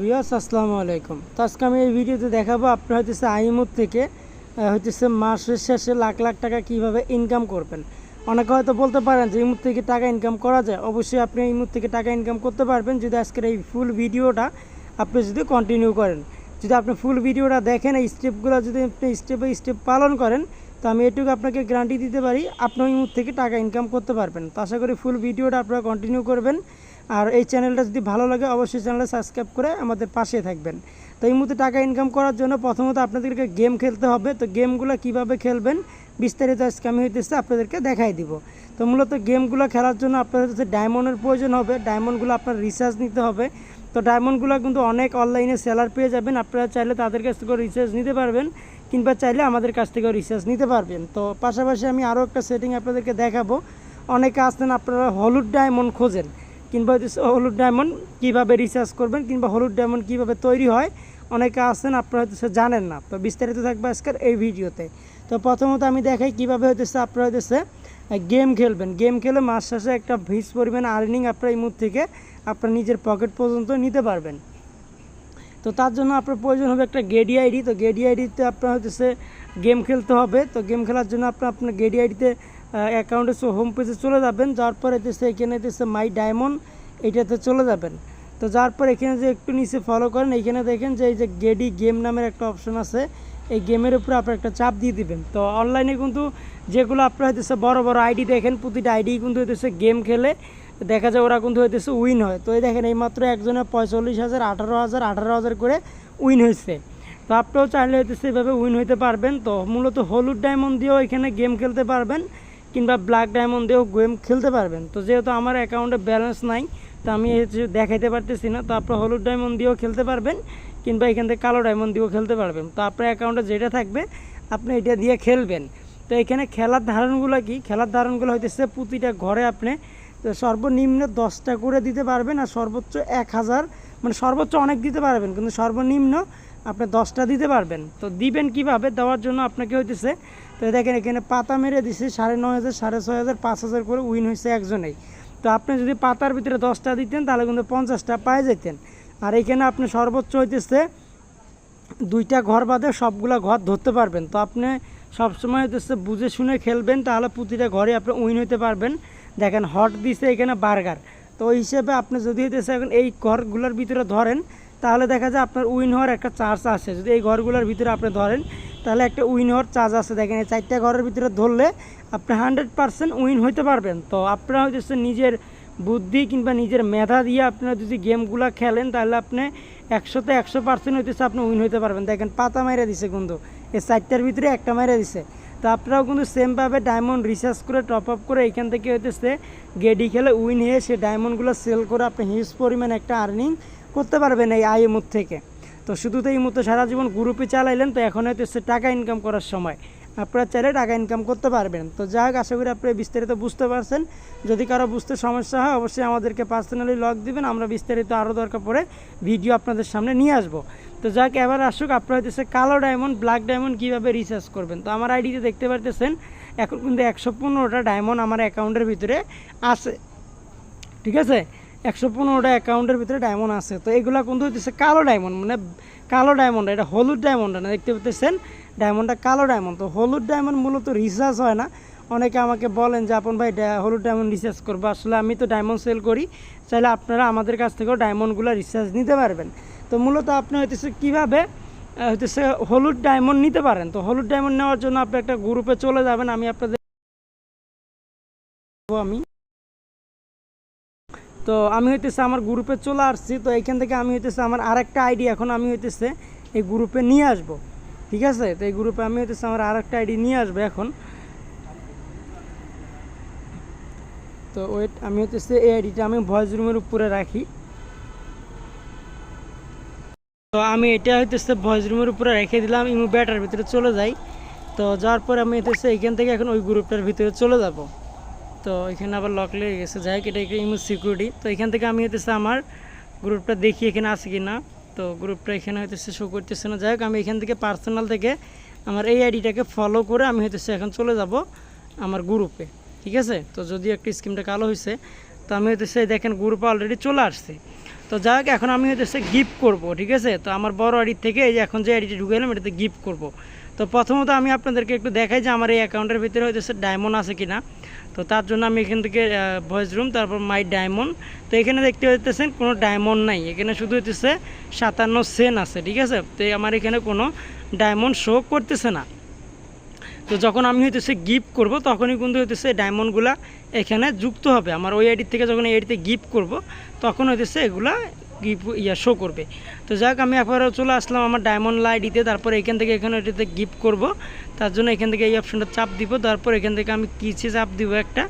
Viewers, আসসালামু আলাইকুম। তো আজকে আমি এই ভিডিওতে দেখাবো আপনার হইতেছে আইমুদ থেকে হইতেছে মাসের শেষে লাখ লাখ টাকা কীভাবে ইনকাম করবেন। অনেকে হয়তো বলতে পারেন যে ইমুদ থেকে টাকা ইনকাম করা যায়? অবশ্যই আপনি ইমুদ থেকে টাকা ইনকাম করতে পারবেন। যদি আজকের এই ফুল ভিডিওটা আপনি যদি কন্টিনিউ করেন, যদি আপনি ফুল ভিডিওটা দেখেন, এই স্টেপগুলো যদি আপনি স্টেপে স্টেপ পালন করেন, তো আমি এটুকু আপনাকে গ্যারান্টি দিতে পারি আপনি ওই মুহূর্ত থেকে টাকা ইনকাম করতে পারবেন। তো আশা করি ফুল ভিডিওটা আপনারা কন্টিনিউ করবেন। আর এই চ্যানেলটা যদি ভালো লাগে, অবশ্যই চ্যানেলটা সাবস্ক্রাইব করে আমাদের পাশে থাকবেন। তো এই মুহূর্তে টাকা ইনকাম করার জন্য প্রথমত আপনাদেরকে গেম খেলতে হবে। তো গেমগুলো কীভাবে খেলবেন, বিস্তারিত আজকে আমি হইতেছে আপনাদেরকে দেখাই দিব। তো মূলত গেমগুলো খেলার জন্য আপনাদের হচ্ছে ডায়মন্ডের প্রয়োজন হবে। ডায়মন্ডগুলো আপনার রিচার্জ নিতে হবে। তো ডায়মন্ডগুলো কিন্তু অনেক অনলাইনে সেলার পেয়ে যাবেন। আপনারা চাইলে তাদের কাছ থেকেও রিচার্জ নিতে পারবেন কিংবা চাইলে আমাদের কাছ থেকেও রিচার্জ নিতে পারবেন। তো পাশাপাশি আমি আরও একটা সেটিং আপনাদেরকে দেখাবো। অনেকে আসতেন আপনারা হলুদ ডায়মন্ড খোঁজেন। কিংবা হলুদ ডায়মন্ড কীভাবে রিচার্জ করবেন কিংবা হলুদ ডায়মন্ড কীভাবে তৈরি হয়, অনেকে আসছেন আপনারা হচ্ছে জানেন না। তো বিস্তারিত থাকবে আজকের এই ভিডিওতে। তো প্রথমত আমি দেখাই কীভাবে হতেছে আপনারা হতেছে গেম খেলবেন। গেম খেলে মাস শেষে একটা ভিজ পরিমাণ আর্নিং আপনার এই মুহূর্ত থেকে আপনার নিজের পকেট পর্যন্ত নিতে পারবেন। তো তার জন্য আপনার প্রয়োজন হবে একটা গেডি আইডি তো গেডি আইডিতে আপনার হচ্ছে গেম খেলতে হবে। তো গেম খেলার জন্য আপনার আপনার গেডি আইডিতে অ্যাকাউন্টে হোম পেজে চলে যাবেন যার পরে হচ্ছে এখানে হচ্ছে মাই ডায়মন্ড এটাতে চলে যাবেন। তো যার পর এখানে যে একটু নিচে ফলো করেন এইখানে দেখেন যে এই যে গেডি গেম নামের একটা অপশন আছে। এই গেমের উপরে আপনার একটা চাপ দিয়ে দিবেন। তো অনলাইনে কিন্তু যেগুলো আপনার হইতেছে বড় বড় আইডি দেখেন, প্রতিটা আইডি কিন্তু হইতেছে গেম খেলে দেখা যায় ওরা কিন্তু হইতেছে উইন হয়। তো এই দেখেন এই মাত্র একজনের পঁয়তাল্লিশ হাজার, আঠারো হাজার আঠারো হাজার করে উইন হয়েছে তো আপনিও চাইলে হইতেছে এভাবে উইন হইতে পারবেন। তো মূলত হলুদ ডায়মন্ড দিয়েও এখানে গেম খেলতে পারবেন। কিংবা ব্ল্যাক ডায়মন্ড দিয়েও গেম খেলতে পারবেন। তো যেহেতু আমার অ্যাকাউন্টে ব্যালেন্স নাই, তো আমি দেখাইতে পারতেছি না, তো আপনার হলুদ ডায়মন্ড দিয়েও খেলতে পারবেন, কিংবা এখান থেকে কালো ডায়মন্ড দিয়েও খেলতে পারবেন। তো আপনার অ্যাকাউন্টে যেটা থাকবে, আপনি এটা দিয়ে খেলবেন। তো এখানে খেলার ধারণগুলো কি? খেলার ধারণগুলো হইতেছে প্রতিটা ঘরে আপনি সর্বনিম্ন দশটা করে দিতে পারবেন আর সর্বোচ্চ এক হাজার মানে সর্বোচ্চ অনেক দিতে পারবেন, কিন্তু সর্বনিম্ন আপনি দশটা দিতে পারবেন। তো দিবেন কীভাবে? দেওয়ার জন্য আপনাকে হইতেছে, তো দেখেন এখানে পাতা মেরে দিছে, সাড়ে নয় হাজার, সাড়ে ছয় হাজার, পাঁচ হাজার করে উইন হয়েছে একজনেই। তো আপনি যদি পাতার ভিতরে দশটা দিতেন, তাহলে কিন্তু পঞ্চাশটা পায়ে যেতেন। আর এখানে আপনি সর্বোচ্চ হইতেছে, দুইটা ঘর বাদে সবগুলা ঘর ধরতে পারবেন। তো আপনি সবসময় হচ্ছে বুঝে শুনে খেলবেন, তাহলে প্রতিটা ঘরে আপনি উইন হইতে পারবেন। দেখেন, হট দিছে এখানে বার্গার। তো ওই হিসেবে আপনি যদি হইতেছে এখন এই ঘরগুলোর ভিতরে ধরেন তাহলে দেখা যায় আপনার উইন হওয়ার একটা চার্জ আছে। যদি এই ঘরগুলোর ভিতরে আপনি ধরেন, তাহলে একটা উইন হওয়ার চার্জ আছে। দেখেন এই চারটা ঘরের ভিতরে ধরলে আপনি হান্ড্রেড পারসেন্ট উইন হইতে পারবেন। তো আপনারা হইতেছে নিজের বুদ্ধি কিংবা নিজের মেধা দিয়ে আপনারা যদি গেমগুলো খেলেন, তাহলে আপনি একশোতে একশো পার্সেন্ট হইতেছে আপনি উইন হইতে পারবেন। দেখেন পাতা মেরে দিছে কিন্তু, এই চারটার ভিতরে একটা মেরে দিছে। তো আপনারাও কিন্তু সেমভাবে ডায়মন্ড রিসার্চ করে টপ আপ করে এখান থেকে হইতেছে গেডি খেলে উইন হয়ে সে ডায়মন্ডগুলো সেল করে আপনি হিউজ পরিমাণ একটা আর্নিং করতে পারবেন এই আইএমুর থেকে। তো শুধু তো এই মতো সারা জীবন গ্রুপে চালাইলেন, তো এখন হইতেছে টাকা ইনকাম করার সময়। আপনারা চাইলে টাকা ইনকাম করতে পারবেন। তো যাই হোক, আশা করি আপনি বিস্তারিত বুঝতে পারছেন। যদি কারও বুঝতে সমস্যা হয়, অবশ্যই আমাদেরকে পার্সোনালি লগ দিবেন। আমরা বিস্তারিত আরও দরকার পড়ে ভিডিও আপনাদের সামনে নিয়ে আসব। তো যাক এবার আসুক, আপনারা হইতেছে কালো ডায়মন্ড ব্ল্যাক ডায়মন্ড কীভাবে রিচার্জ করবেন? তো আমার আইডিতে দেখতে পারতেছেন, এখন কিন্তু একশো পনেরোটা ডায়মন্ড আমার অ্যাকাউন্টের ভিতরে আছে। ঠিক আছে? একশো পনেরোটা অ্যাকাউন্টের ভিতরে ডায়মন্ড আছে। তো এগুলো কিন্তু হইতেছে? কালো ডায়মন্ড মানে কালো ডায়মন্ড এটা হলুদ ডায়মন্ড না দেখতে পাচ্ছেন ডায়মন্ডটা কালো ডায়মন্ড তো হলুদ ডায়মন্ড মূলত রিচার্জ হয় না। অনেকে আমাকে বলেন যে, আপন ভাই হলুদ ডায়মন্ড রিচার্জ করব। আসলে আমি তো ডায়মন্ড সেল করি। চাইলে আপনারা আমাদের কাছ থেকেও ডায়মন্ডগুলো রিচার্জ নিতে পারবেন। তো মূলত আপনি হইতেছে কীভাবে হইতেছে হলুদ ডায়মন্ড নিতে পারেন? তো হলুদ ডায়মন্ড নেওয়ার জন্য আপনি একটা গ্রুপে চলে যাবেন। আমি আপনাদের আমি তো আমি হইতেছে আমার গ্রুপে চলে আসছি, তো এইখান থেকে আমি হইতেছে আমার আরেকটা আইডি এখন আমি হইতেছে এই গ্রুপে নিয়ে আসব, ঠিক আছে? তো এই গ্রুপে আমি হইতেছে আমার আরেকটা আইডি নিয়ে আসব এখন। তো ওয়েট, আমি হইতেছে এই আইডিটা আমি ভয়েস রুমের উপরে রাখি। তো আমি এটা হইতেছে ভয়েস রুমের উপরে রেখে দিলাম, ইমু ব্যাটার ভিতরে চলে যাই। তো যাওয়ার পরে আমি হইতেছে এইখান থেকে এখন ওই গ্রুপটার ভিতরে চলে যাব। তো এখানে আবার লক লেগে গেছে। যাই হোক এটা একটা ইমু সিকিউরিটি তো এখান থেকে আমি হইতেছে আমার গ্রুপটা দেখি এখানে আছে কি না তো গ্রুপটা এখানে হইতেছে শো করতেছে না। যাই হোক, আমি এখান থেকে পার্সোনাল থেকে আমার এই আইডিটাকে ফলো করে আমি হইতেছে এখন চলে যাব আমার গ্রুপে ঠিক আছে? তো যদি একটা স্কিমটা কালো হয়েছে তো আমি হইতেছে দেখেন গ্রুপে অলরেডি চলে আসছে। তো যাই হোক, এখন আমি হচ্ছে গিফট করব, ঠিক আছে? তো আমার বড় আইডির থেকে এই যে এখন যে আইডিটা ঢুকাইলাম, এটাতে গিফট করব। তো প্রথমত আমি আপনাদেরকে একটু দেখাই যে আমার এই অ্যাকাউন্টের ভিতরে হইতেছে ডায়মন্ড আছে কিনা। তো তার জন্য আমি এখান থেকে ভয়েস রুম, তারপর মাই ডায়মন্ড। তো এখানে দেখতে পাচ্ছেন কোনো ডায়মন্ড নাই। এখানে শুধু হইতেছে সাতান্ন সেন আছে, ঠিক আছে? তো আমার এখানে কোনো ডায়মন্ড শো করতেছে না। তো যখন আমি হইতেছে গিফট করব, তখনই কিন্তু হইতেছে ডায়মন্ডগুলা এখানে যুক্ত হবে। আমার ওই আইডির থেকে যখন এই আইডিতে গিফট করব, তখন হইতেছে এগুলা ইয়া শো করবে। তো যাক, আমি একবারও চলে আসলাম আমার ডায়মন্ড আইডিতে তারপর এখান থেকে এখানে এটাতে গিফট করব। তার জন্য এখান থেকে এই অপশনটা চাপ দিব। তারপর এখান থেকে আমি কিসে চাপ দিব একটা।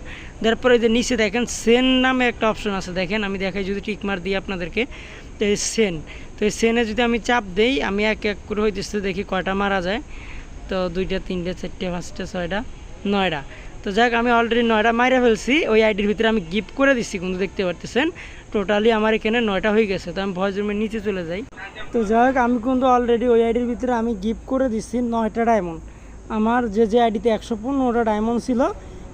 তারপরে যে নিচে দেখেন সেন নামে একটা অপশন আছে। দেখেন, আমি দেখাই যদি টিকমার দিই আপনাদেরকে। তো এই সেন তো এই সেনে যদি আমি চাপ দেই, আমি এক এক করে হইতেছে দেখি কয়টা মারা যায়। তো দুইটা, তিনটে, চারটে, পাঁচটা, ছয়টা, নয়টা। তো যাক, আমি অলরেডি নয়টা মাইরা ফেলছি। ওই আইডির ভিতরে আমি গিফট করে দিচ্ছি কিন্তু দেখতে পারতেছেন? টোটালি আমার এখানে নয়টা হয়ে গেছে, তো আমি ভয়েস রুমের নিচে চলে যাই। তো যাই হোক, আমি কিন্তু অলরেডি ওই আইডির ভিতরে আমি গিফট করে দিচ্ছি নয়টা ডায়মন্ড আমার যে যে আইডিতে একশো পনেরোটা ডায়মন্ড ছিল,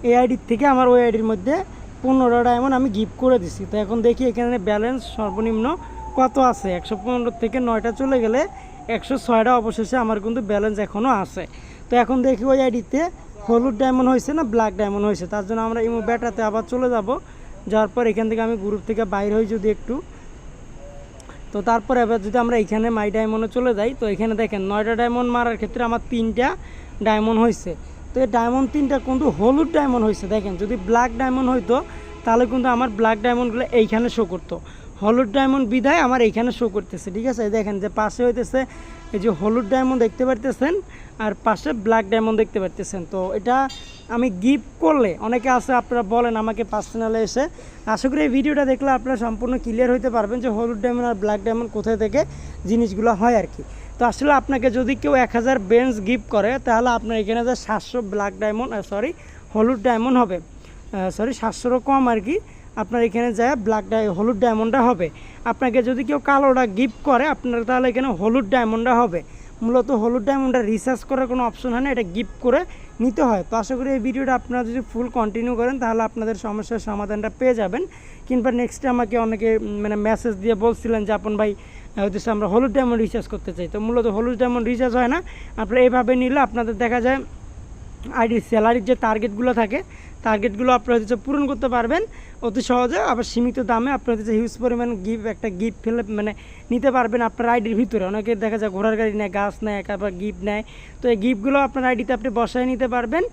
এই আইডির থেকে আমার ওই আইডির মধ্যে পনেরোটা ডায়মন্ড আমি গিফট করে দিছি। তো এখন দেখি এখানে ব্যালেন্স সর্বনিম্ন কত আছে? একশো পনেরো থেকে নয়টা চলে গেলে একশো ছয়টা অবশেষে আমার কিন্তু ব্যালেন্স এখনও আছে। তো এখন দেখি ওই আইডিতে হলুদ ডায়মন্ড হয়েছে না ব্ল্যাক ডায়মন্ড হয়েছে, তার জন্য আমরা ইমো ব্যাটাতে আবার চলে যাব। যাওয়ার পর এখান থেকে আমি গ্রুপ থেকে বাইর হই যদি একটু। তো তারপরে এবার যদি আমরা এখানে মাই ডায়মন্ডে চলে যাই, তো এখানে দেখেন নয়টা ডায়মন্ড মারার ক্ষেত্রে আমার তিনটা ডায়মন্ড হয়েছে তো এই ডায়মন্ড তিনটা কিন্তু হলুদ ডায়মন্ড হয়েছে দেখেন। যদি ব্ল্যাক ডায়মন্ড হইতো, তাহলে কিন্তু আমার ব্ল্যাক ডায়মন্ডগুলো এইখানে শো করতো। হলুদ ডায়মন্ড বিদায় আমার এইখানে শো করতেছে, ঠিক আছে? দেখেন যে পাশে হইতেছে, এই যে হলুদ ডায়মন্ড দেখতে পারতেছেন, আর পাশে ব্ল্যাক ডায়মন্ড দেখতে পারতেছেন। তো এটা আমি গিফট করলে, অনেকে আছে আপনারা বলেন আমাকে পার্সোনালে এসে। আশা করি এই ভিডিওটা দেখলে আপনারা সম্পূর্ণ ক্লিয়ার হইতে পারবেন যে হলুদ ডায়মন্ড আর ব্ল্যাক ডায়মন্ড কোথায় থেকে জিনিসগুলো হয় আর কি। তো আসলে আপনাকে যদি কেউ এক হাজার বেঞ্চ গিফট করে, তাহলে আপনার এখানে যে সাতশো ব্ল্যাক ডায়মন্ড সরি হলুদ ডায়মন্ড হবে। সরি সাতশোরও কম আর কি। আপনার এখানে যায় ব্ল্যাক ডাই হলুদ ডায়মন্ডটা হবে। আপনাকে যদি কেউ কালোটা গিফট করে, আপনার তাহলে এখানে হলুদ ডায়মন্ডটা হবে। মূলত হলুদ ডায়মন্ডটা রিসার্চ করার কোনো অপশন হয় না, এটা গিফট করে নিতে হয়। তো আশা করি এই ভিডিওটা আপনারা যদি ফুল কন্টিনিউ করেন, তাহলে আপনাদের সমস্যার সমাধানটা পেয়ে যাবেন। কিংবা নেক্সট আমাকে অনেকে মানে মেসেজ দিয়ে বলছিলেন যে, আপন ভাই হচ্ছে আমরা হলুদ ডায়মন্ড রিচার্জ করতে চাই। তো মূলত হলুদ ডায়মন্ড রিচার্জ হয় না। আপনারা এইভাবে নিলে আপনাদের দেখা যায় আইডি স্যালারির যে টার্গেটগুলো থাকে টার্গেটগুলো আপনারা হচ্ছে পূরণ করতে পারবেন। অতি সহজে আবার সীমিত দামে আপনার হচ্ছে হিউজ পরিমাণ গিফট একটা গিফট ফেলে মানে নিতে পারবেন আপনার আইডির ভিতরে। অনেকে দেখা যায় ঘোড়ার গাড়ি নেয়, গাছ নেয়, তারপর গিফট নেয়। তো এই গিফটগুলো আপনার আইডিতে আপনি বসায় নিতে পারবেন।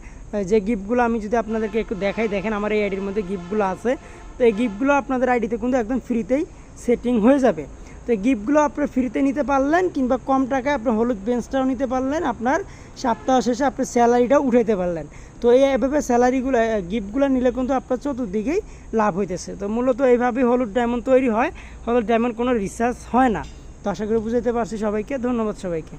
যে গিফটগুলো আমি যদি আপনাদেরকে একটু দেখাই, দেখেন আমার এই আইডির মধ্যে গিফটগুলো আছে। তো এই গিফটগুলো আপনাদের আইডিতে কিন্তু একদম ফ্রিতেই সেটিং হয়ে যাবে। তো গিফটগুলো আপনি ফ্রিতে নিতে পারলেন কিংবা কম টাকায় আপনি হলুদ বেঞ্চটাও নিতে পারলেন, আপনার সপ্তাহ শেষে আপনি স্যালারিটাও উঠাইতে পারলেন। তো এই এভাবে স্যালারিগুলো গিফটগুলো নিলে কিন্তু আপনার চতুর্দিকেই লাভ হইতেছে। তো মূলত এইভাবেই হলুদ ডায়মন্ড তৈরি হয়, হলুদ ডায়মন্ড কোনো রিসার্চ হয় না। তো আশা করি বুঝাইতে পারছি সবাইকে, ধন্যবাদ সবাইকে।